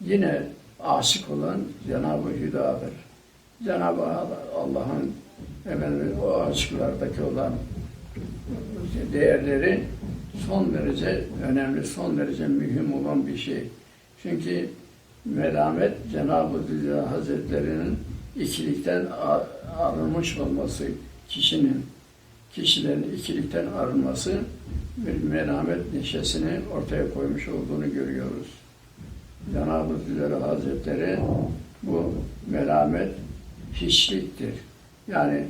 yine aşık olan Cenab-ı Hüda'dır. Cenab-ı Allah'ın efendim, o aşıklardaki olan değerleri son derece önemli, son derece mühim olan bir şey. Çünkü melamet Cenab-ı Zülcelal Hazretleri'nin ikilikten arınmış olması, kişinin, kişilerin ikilikten arınması bir melamet neşesini ortaya koymuş olduğunu görüyoruz. Cenab-ı Zülcelal Hazretleri bu melamet hiçliktir. Yani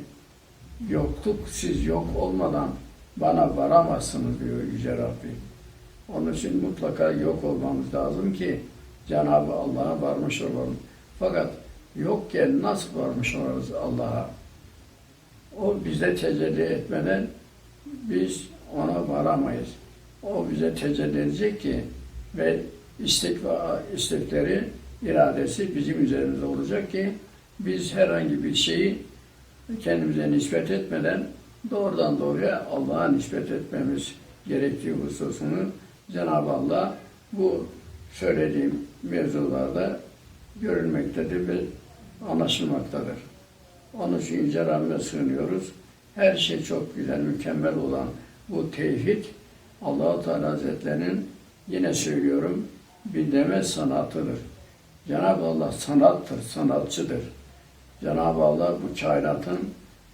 yokluk siz yok olmadan bana varamazsınız diyor Yüce Rabbim. Onun için mutlaka yok olmamız lazım ki Cenab-ı Allah'a varmış olalım. Fakat yokken nasıl varmış oluruz Allah'a? O bize tecelli etmeden biz ona varamayız. O bize tecelli edecek ki ve istek ve istekleri, iradesi bizim üzerimizde olacak ki biz herhangi bir şeyi kendimize nispet etmeden doğrudan doğruya Allah'a nispet etmemiz gerektiği hususunu Cenab-ı Allah bu söylediğim mevzularda görülmektedir ve anlaşılmaktadır. Onun için Yüce Rabbime sığınıyoruz. Her şey çok güzel, mükemmel olan bu tevhid allah Teala Hazretlerinin yine söylüyorum bilmeme sanatıdır. Cenab-ı Allah sanattır, sanatçıdır. Cenab-ı Allah bu kainatın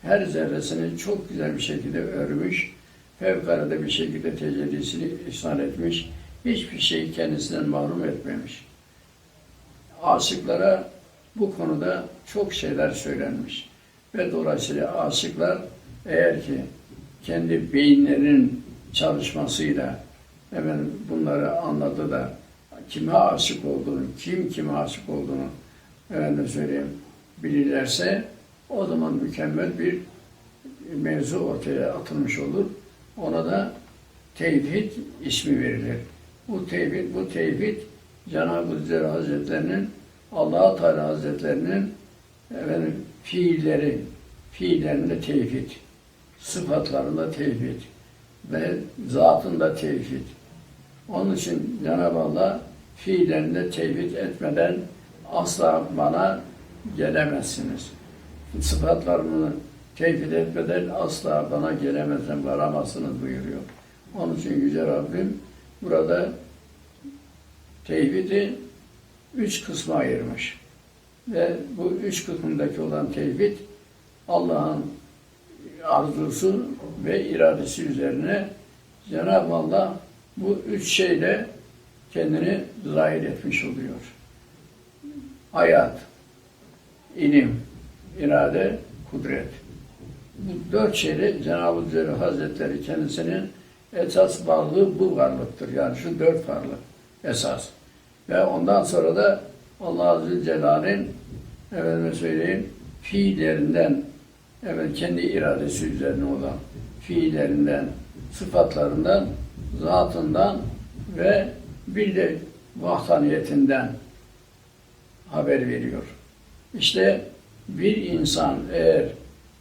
her zerresini çok güzel bir şekilde örmüş, fevkalade bir şekilde tecellisini ihsan etmiş, hiçbir şeyi kendisinden mahrum etmemiş. Aşıklara bu konuda çok şeyler söylenmiş. Ve dolayısıyla aşıklar eğer ki kendi beyinlerin çalışmasıyla hemen bunları anladı da kime aşık olduğunu, kim kime aşık olduğunu efendim söyleyeyim bilirlerse o zaman mükemmel bir mevzu ortaya atılmış olur. Ona da tevhid ismi verilir. Bu tevhid, bu tevhid Cenab-ı Zülcelal Hazretlerinin allah Teala Hazretlerinin efendim, fiilleri, fiillerinde tevhid, sıfatlarında tevhid ve zatında tevhid. Onun için Cenab-ı Allah fiillerinde tevhid etmeden asla bana gelemezsiniz. Sıfatlarını tevhid etmeden asla bana gelemezsiniz, varamazsınız buyuruyor. Onun için Yüce Rabbim burada tevhidi üç kısma ayırmış. Ve bu üç kısmındaki olan tevhid Allah'ın arzusu ve iradesi üzerine Cenab-ı Allah bu üç şeyle kendini zahir etmiş oluyor. Hayat, ilim, irade, kudret. Bu dört şeyle Cenab-ı Zülcelal Hazretleri kendisinin esas varlığı bu varlıktır. Yani şu dört varlık esas. Ve ondan sonra da Allah Zülcelal'in efendime söyleyeyim fiillerinden evet kendi iradesi üzerine olan fiillerinden, sıfatlarından, zatından ve bir de vahdaniyetinden haber veriyor. İşte bir insan eğer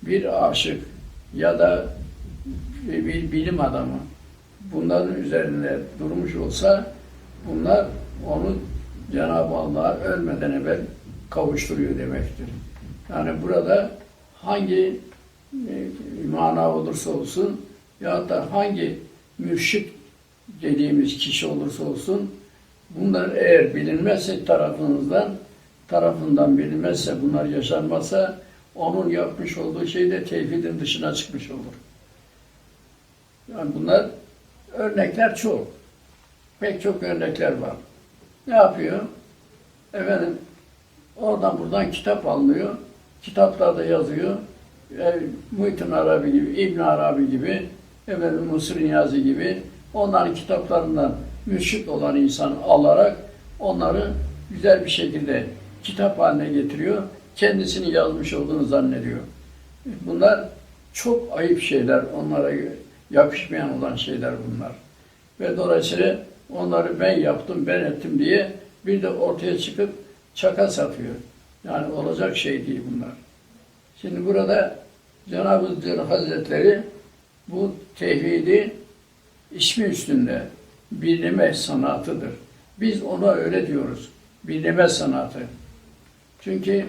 bir aşık ya da bir bilim adamı bunların üzerinde durmuş olsa bunlar onu Cenab-ı Allah'a ölmeden evvel kavuşturuyor demektir. Yani burada hangi e, mana olursa olsun ya da hangi mürşit dediğimiz kişi olursa olsun bunlar eğer bilinmezse tarafınızdan tarafından bilinmezse bunlar yaşanmazsa onun yapmış olduğu şey de tevhidin dışına çıkmış olur. Yani bunlar örnekler çok. Pek çok örnekler var. Ne yapıyor? Efendim oradan buradan kitap alınıyor. Kitaplarda yazıyor. E, Muhittin Arabi gibi, İbn Arabi gibi, efendim Mısır Niyazi gibi onların kitaplarından mürşit olan insan alarak onları güzel bir şekilde kitap haline getiriyor. Kendisini yazmış olduğunu zannediyor. Bunlar çok ayıp şeyler onlara yakışmayan olan şeyler bunlar. Ve dolayısıyla onları ben yaptım, ben ettim diye bir de ortaya çıkıp çaka satıyor. Yani olacak şey değil bunlar. Şimdi burada Cenab-ı Hazretleri bu tevhidi ismi üstünde bilime sanatıdır. Biz ona öyle diyoruz. Bilime sanatı. Çünkü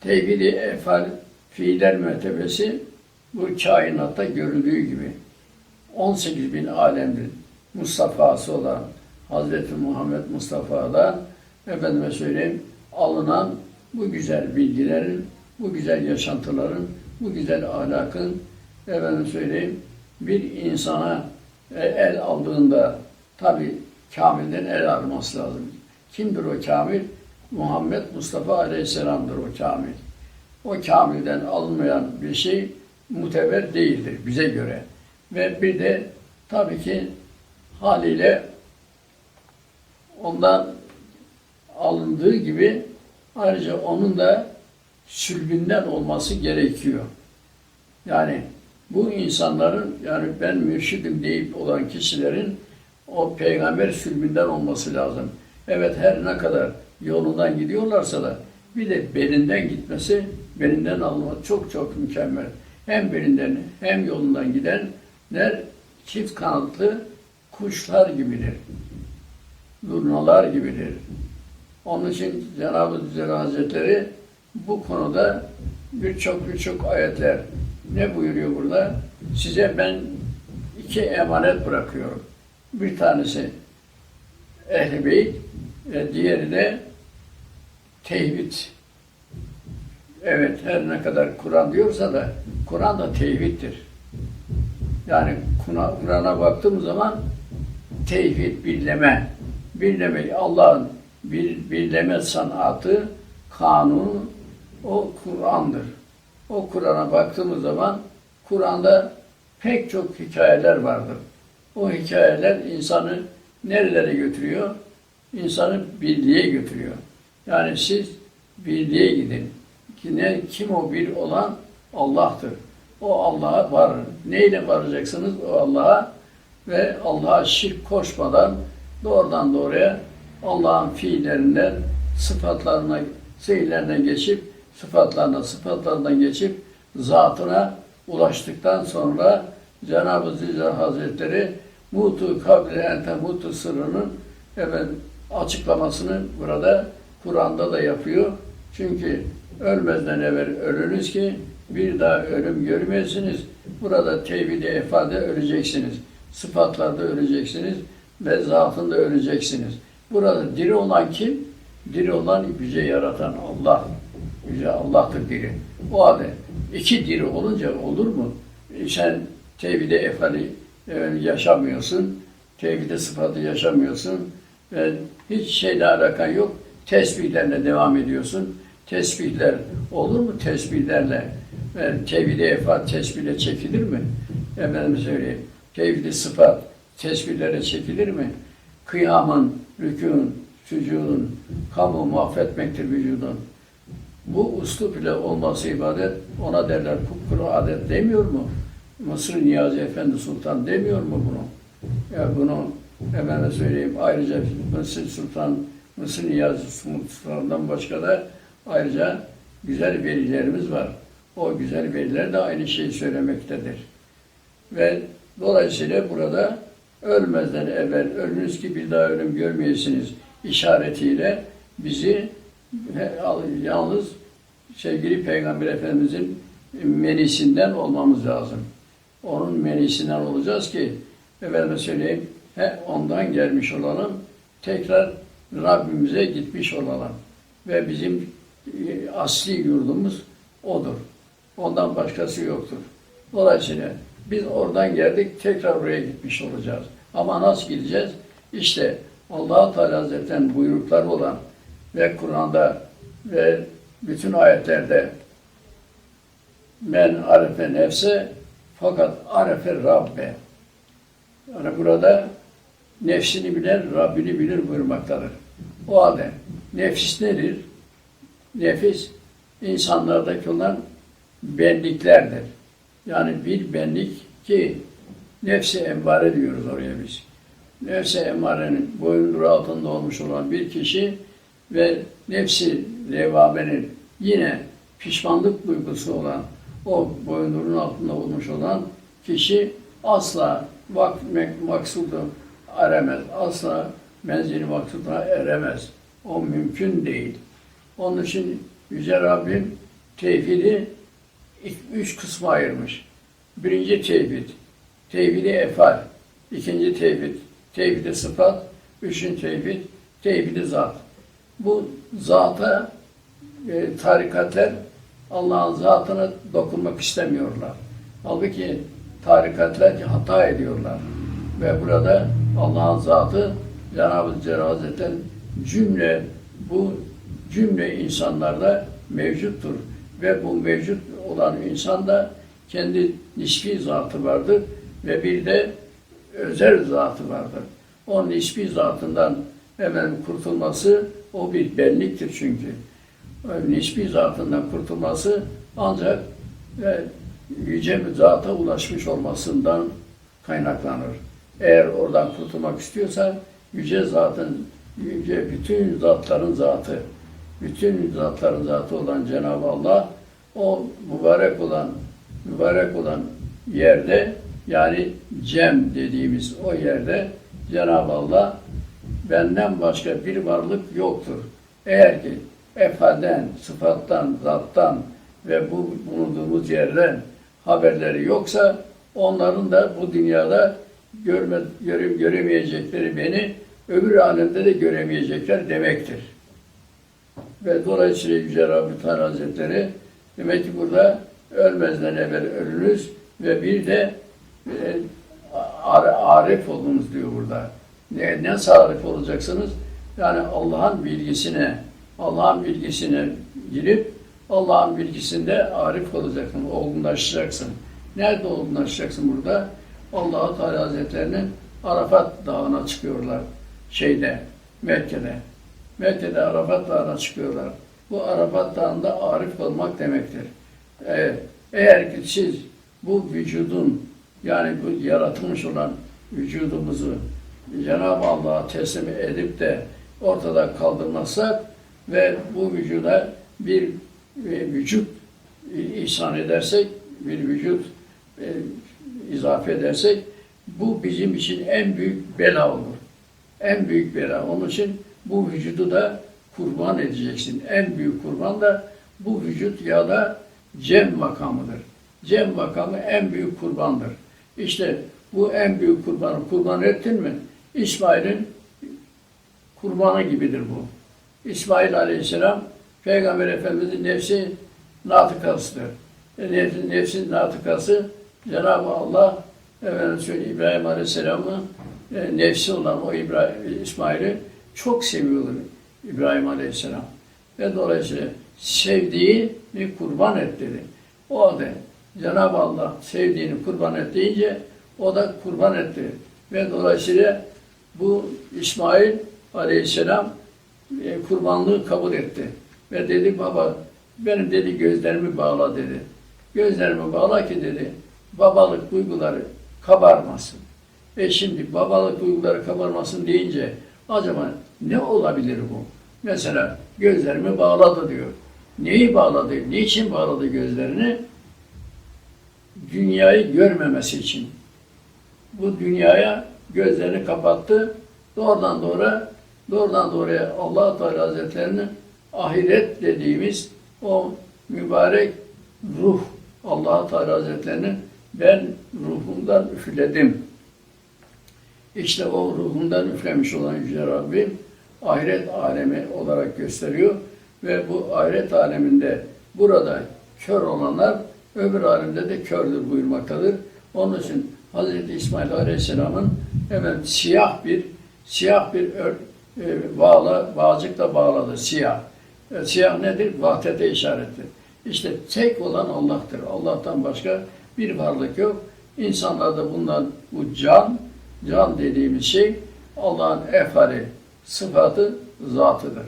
tevhidi efal fiiller mertebesi bu kainatta görüldüğü gibi 18 bin alemdir. Mustafa'sı olan Hazreti Muhammed Mustafa'dan efendime söyleyeyim alınan bu güzel bilgilerin, bu güzel yaşantıların, bu güzel ahlakın efendim söyleyeyim bir insana e, el aldığında tabi kamilden el alması lazım. Kimdir o kamil? Muhammed Mustafa Aleyhisselam'dır o kamil. O kamilden alınmayan bir şey muteber değildir bize göre. Ve bir de tabii ki haliyle ondan alındığı gibi ayrıca onun da sülbünden olması gerekiyor. Yani bu insanların yani ben mürşidim deyip olan kişilerin o peygamber sülbünden olması lazım. Evet her ne kadar yolundan gidiyorlarsa da bir de belinden gitmesi, belinden alınması çok çok mükemmel. Hem belinden hem yolundan gidenler çift kanatlı kuşlar gibidir. Durnalar gibidir. Onun için Cenab-ı Hazretleri bu konuda birçok birçok ayetler ne buyuruyor burada? Size ben iki emanet bırakıyorum. Bir tanesi Ehl-i Beyt, e, diğeri de tevhid. Evet her ne kadar Kur'an diyorsa da Kur'an da tevhiddir. Yani Kur'an- Kur'an'a baktığımız zaman tevhid, birleme, birleme, Allah'ın bir birleme sanatı, kanunu o Kur'an'dır. O Kur'an'a baktığımız zaman Kur'an'da pek çok hikayeler vardır. O hikayeler insanı nerelere götürüyor? İnsanı birliğe götürüyor. Yani siz birliğe gidin. Ne, kim o bir olan? Allah'tır. O Allah'a varın. Neyle varacaksınız o Allah'a? Ve Allah'a şirk koşmadan doğrudan doğruya Allah'ın fiillerinden sıfatlarına, fiillerine geçip sıfatlarına, sıfatlarından geçip zatına ulaştıktan sonra Cenab-ı Zülcelal Hazretleri mutu kabile ente mutu sırrının efendim, açıklamasını burada Kur'an'da da yapıyor. Çünkü ölmezden evvel ölünüz ki bir daha ölüm görmeyesiniz. Burada tevhid-i efade öleceksiniz. Sıfatlarda öleceksiniz ve zatında öleceksiniz. Burada diri olan kim? Diri olan bizi yaratan Allah. Yüce Allah'tır diri. O halde iki diri olunca olur mu? Sen tevhid-i efali e, yaşamıyorsun. Tevhid-i sıfatı yaşamıyorsun. Ve hiç şeyle alakan yok. Tesbihlerle devam ediyorsun. Tesbihler olur mu tesbihlerle? E, tevhid-i efal tesbihle çekilir mi? Efendim söyleyeyim. Tevhid-i sıfat tesbihlere çekilir mi? Kıyamın, rükûn, sücudun, kamu mahvetmektir vücudun. Bu uslup ile olması ibadet, ona derler kupkuru adet demiyor mu? Mısır Niyazi Efendi Sultan demiyor mu bunu? Ya bunu hemen söyleyeyim. Ayrıca Mısır Sultan, Mısır Niyazi Sultan'dan başka da ayrıca güzel velilerimiz var. O güzel veliler de aynı şeyi söylemektedir. Ve dolayısıyla burada ölmezden evvel ölünüz ki bir daha ölüm görmeyesiniz işaretiyle bizi yalnız sevgili Peygamber Efendimizin menisinden olmamız lazım. Onun menisinden olacağız ki efendime söyleyeyim he, ondan gelmiş olalım tekrar Rabbimize gitmiş olalım. Ve bizim e, asli yurdumuz odur. Ondan başkası yoktur. Dolayısıyla biz oradan geldik tekrar oraya gitmiş olacağız. Ama nasıl gideceğiz? İşte allah Teala Hazretleri'nin buyrukları olan ve Kur'an'da ve bütün ayetlerde men arefe nefse fakat arefe Rabbe. Yani burada nefsini bilen Rabbini bilir buyurmaktadır. O halde nefis nedir? Nefis insanlardaki olan benliklerdir. Yani bir benlik ki nefsi emmare diyoruz oraya biz. Nefsi emmarenin boyunduruğu altında olmuş olan bir kişi ve nefsi levamenin yine pişmanlık duygusu olan o boyunduruğun altında olmuş olan kişi asla vak maksudu eremez. Asla menzili maksuduna eremez. O mümkün değil. Onun için Yüce Rabbim tevhidi üç kısma ayırmış. Birinci tevhid, tevhidi efal. ikinci tevhid, tevhidi sıfat. Üçüncü tevhid, tevhidi zat. Bu zata e, tarikatler Allah'ın zatına dokunmak istemiyorlar. Halbuki tarikatler hata ediyorlar. Ve burada Allah'ın zatı Cenab-ı Hazretleri cümle bu cümle insanlarda mevcuttur. Ve bu mevcut olan insanda kendi nispi zatı vardır ve bir de özel zatı vardır. O nispi zatından hemen kurtulması o bir benliktir çünkü. O nispi zatından kurtulması ancak e, yüce bir zata ulaşmış olmasından kaynaklanır. Eğer oradan kurtulmak istiyorsa yüce zatın, yüce bütün zatların zatı, bütün zatların zatı olan Cenab-ı Allah o mübarek olan mübarek olan yerde yani cem dediğimiz o yerde Cenab-ı Allah benden başka bir varlık yoktur. Eğer ki efalden, sıfattan, zattan ve bu bulunduğumuz yerden haberleri yoksa onların da bu dünyada görme, göre, göremeyecekleri beni öbür alemde de göremeyecekler demektir. Ve dolayısıyla Yüce Rabbi Teala Hazretleri demek ki burada ölmezden evvel ölünüz ve bir de e, arif olunuz diyor burada. Ne, nasıl arif olacaksınız? Yani Allah'ın bilgisine, Allah'ın bilgisine girip Allah'ın bilgisinde arif olacaksın, olgunlaşacaksın. Nerede olgunlaşacaksın burada? Allah Teala Hazretlerinin Arafat Dağı'na çıkıyorlar. Şeyde, Mekke'de. Mekke'de Arafat Dağı'na çıkıyorlar. Bu Arafat Dağı'nda arif olmak demektir. Ee, eğer ki siz bu vücudun yani bu yaratılmış olan vücudumuzu Cenab-ı Allah'a teslim edip de ortada kaldırmazsak ve bu vücuda bir e, vücut ihsan edersek, bir vücut e, izafe edersek bu bizim için en büyük bela olur. En büyük bela. Onun için bu vücudu da kurban edeceksin. En büyük kurban da bu vücut ya da cem makamıdır. Cem makamı en büyük kurbandır. İşte bu en büyük kurbanı kurban ettin mi? İsmail'in kurbanı gibidir bu. İsmail Aleyhisselam Peygamber Efendimiz'in nefsi natıkasıdır. E, nefsin, nefsin natıkası Cenab-ı Allah efendim söyleyeyim İbrahim Aleyhisselam'ın e, nefsi olan o İbrahim, İsmail'i çok seviyordur İbrahim Aleyhisselam. Ve dolayısıyla sevdiğini kurban et dedi. O halde Cenab-ı Allah sevdiğini kurban et deyince o da kurban etti. Ve dolayısıyla bu İsmail Aleyhisselam e, kurbanlığı kabul etti. Ve dedi baba benim dedi gözlerimi bağla dedi. Gözlerimi bağla ki dedi babalık duyguları kabarmasın. Ve şimdi babalık duyguları kabarmasın deyince acaba ne olabilir bu? Mesela gözlerimi bağladı diyor. Neyi bağladı? Niçin bağladı gözlerini? Dünyayı görmemesi için. Bu dünyaya gözlerini kapattı. Doğrudan doğru doğrudan doğruya Allah Teala Hazretlerinin ahiret dediğimiz o mübarek ruh Allah Teala Hazretlerinin ben ruhumdan üfledim. İşte o ruhundan üflemiş olan Yüce Rabbim ahiret alemi olarak gösteriyor ve bu ahiret aleminde burada kör olanlar öbür alemde de kördür buyurmaktadır. Onun için Hz. İsmail Aleyhisselam'ın hemen siyah bir siyah bir ör, e, bağla, bağcıkla bağladı siyah. E, siyah nedir? Vahdete işarettir. İşte tek olan Allah'tır. Allah'tan başka bir varlık yok. İnsanlarda bundan bu can, can dediğimiz şey Allah'ın efali, sıfatı, zatıdır.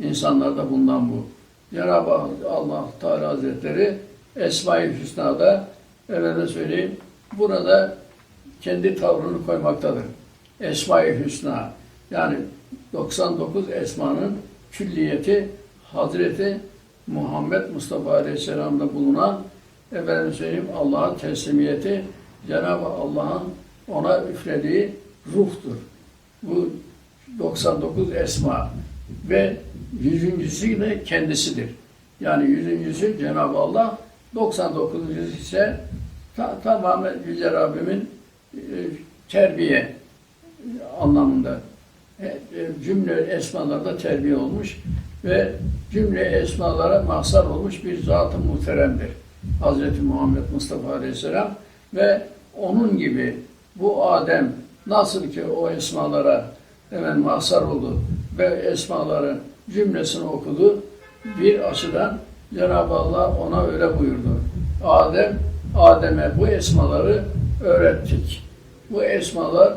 İnsanlarda bundan bu. Cenab-ı Allah Teala Hazretleri Esma-i Hüsna'da efendim söyleyeyim burada kendi tavrını koymaktadır. Esma-i Hüsna yani 99 esmanın külliyeti Hazreti Muhammed Mustafa Aleyhisselam'da bulunan efendim söyleyeyim Allah'a teslimiyeti Cenab-ı Allah'ın ona üflediği ruhtur. Bu 99 esma ve yüzüncüsü de kendisidir. Yani yüzüncüsü Cenab-ı Allah, 99. ise ta- tamamen Yüce Rabbimin terbiye anlamında E, e, cümle esmalarda terbiye olmuş ve cümle esmalara mahzar olmuş bir zat-ı muhteremdir. Hz. Muhammed Mustafa Aleyhisselam ve onun gibi bu Adem nasıl ki o esmalara hemen mahzar oldu ve esmaların cümlesini okudu. Bir açıdan Cenab-ı Allah ona öyle buyurdu. Adem, Adem'e bu esmaları öğrettik. Bu esmalar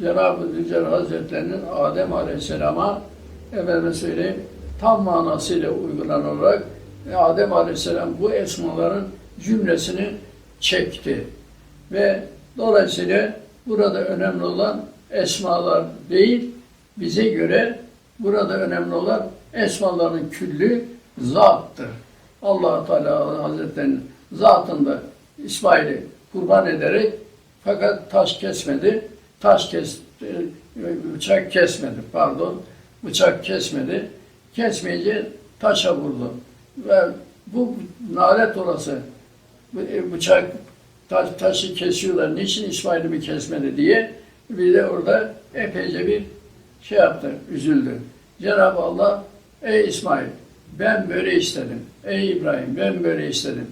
Cenab-ı Zülcelal Hazretlerinin Adem Aleyhisselam'a efendime söyleyeyim tam manasıyla uygulanarak Adem Aleyhisselam bu esmaların cümlesini çekti. Ve dolayısıyla burada önemli olan esmalar değil, bize göre burada önemli olan esmaların küllü zattır. allah Teala Hazretleri'nin zatında İsmail'i kurban ederek fakat taş kesmedi. Taş kes, e, bıçak kesmedi pardon. Bıçak kesmedi. Kesmeyince taşa vurdu. Ve bu nalet orası bu- e, bıçak taş, taşı kesiyorlar. Niçin İsmail'i mi kesmedi diye bir de orada epeyce bir şey yaptı, üzüldü. Cenab-ı Allah, ey İsmail ben böyle istedim. Ey İbrahim ben böyle istedim.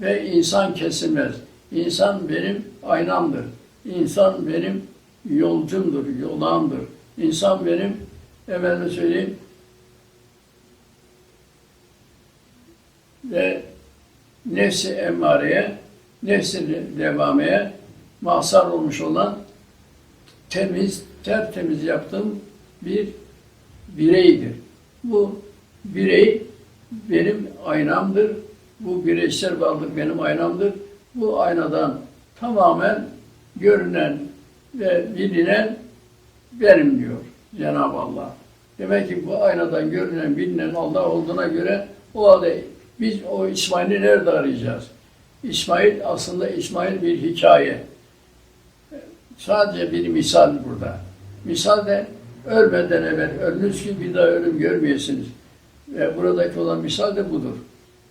Ve insan kesilmez. İnsan benim aynamdır. İnsan benim yolcumdur, yolağımdır. İnsan benim, efendim söyleyeyim, ve nefsi emmareye, nefsi devameye mahzar olmuş olan temiz, tertemiz yaptığım bir bireydir. Bu birey benim aynamdır. Bu bireysel varlık benim aynamdır. Bu aynadan tamamen görünen ve bilinen benim diyor Cenab-ı Allah. Demek ki bu aynadan görünen, bilinen Allah olduğuna göre o halde biz o İsmail'i nerede arayacağız? İsmail aslında İsmail bir hikaye. Sadece bir misal burada. Misal de ölmeden evvel ölünüz ki bir daha ölüm görmeyesiniz. Ve buradaki olan misal de budur.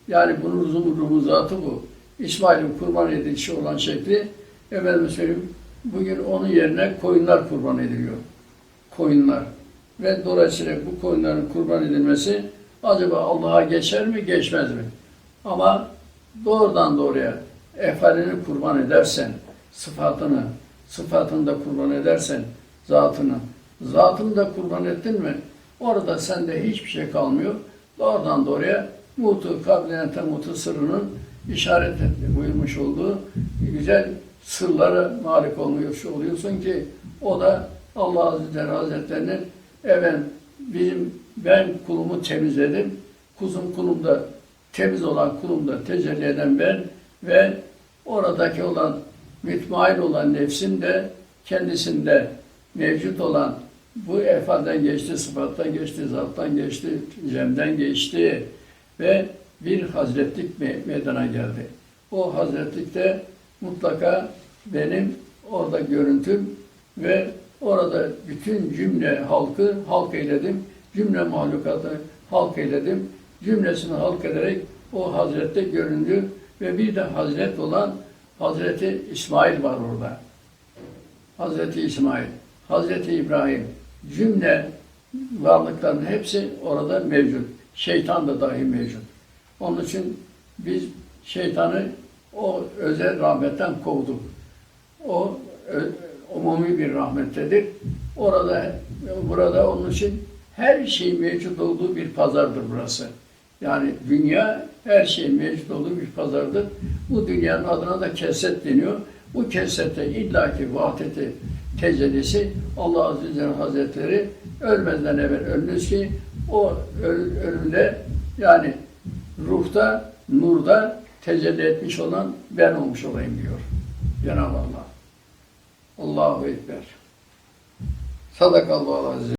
Yani bunun ruhu, ruhu zatı bu. İsmail'in kurban edilişi olan şekli efendim söyleyeyim bugün onun yerine koyunlar kurban ediliyor. Koyunlar. Ve dolayısıyla bu koyunların kurban edilmesi acaba Allah'a geçer mi geçmez mi? Ama doğrudan doğruya efalini kurban edersen, sıfatını, sıfatını da kurban edersen, zatını, zatını da kurban ettin mi? Orada sende hiçbir şey kalmıyor. Doğrudan doğruya mutu, kabilen temutu sırrının işaret etti, buyurmuş olduğu güzel sırlara malik olmuş oluyorsun ki o da Allah Azze ve Celle Hazretlerinin evet bizim ben kulumu temizledim. Kuzum kulumda temiz olan kulumda tecelli eden ben ve oradaki olan mütmain olan nefsim de kendisinde mevcut olan bu efalden geçti, sıfattan geçti, zattan geçti, cemden geçti ve bir hazretlik me- meydana geldi. O hazretlikte mutlaka benim orada görüntüm ve orada bütün cümle halkı halk eyledim. Cümle mahlukatı halk eyledim. Cümlesini halk ederek o hazrette göründü ve bir de hazret olan Hazreti İsmail var orada. Hazreti İsmail, Hazreti İbrahim, cümle varlıkların hepsi orada mevcut. Şeytan da dahi mevcut. Onun için biz şeytanı o özel rahmetten kovduk. O ö- umumi bir rahmettedir. Orada, burada onun için her şey mevcut olduğu bir pazardır burası. Yani dünya her şey mevcut olduğu bir pazardır. Bu dünyanın adına da keset deniyor. Bu kesette illaki vahdeti tecellisi Allah Azze ve Celle Hazretleri ölmeden evvel ölmüş ki o öl- ölümde yani ruhta, nurda tecelli etmiş olan ben olmuş olayım diyor Cenab-ı Allah. Allahu Ekber. Sadakallahu Azze.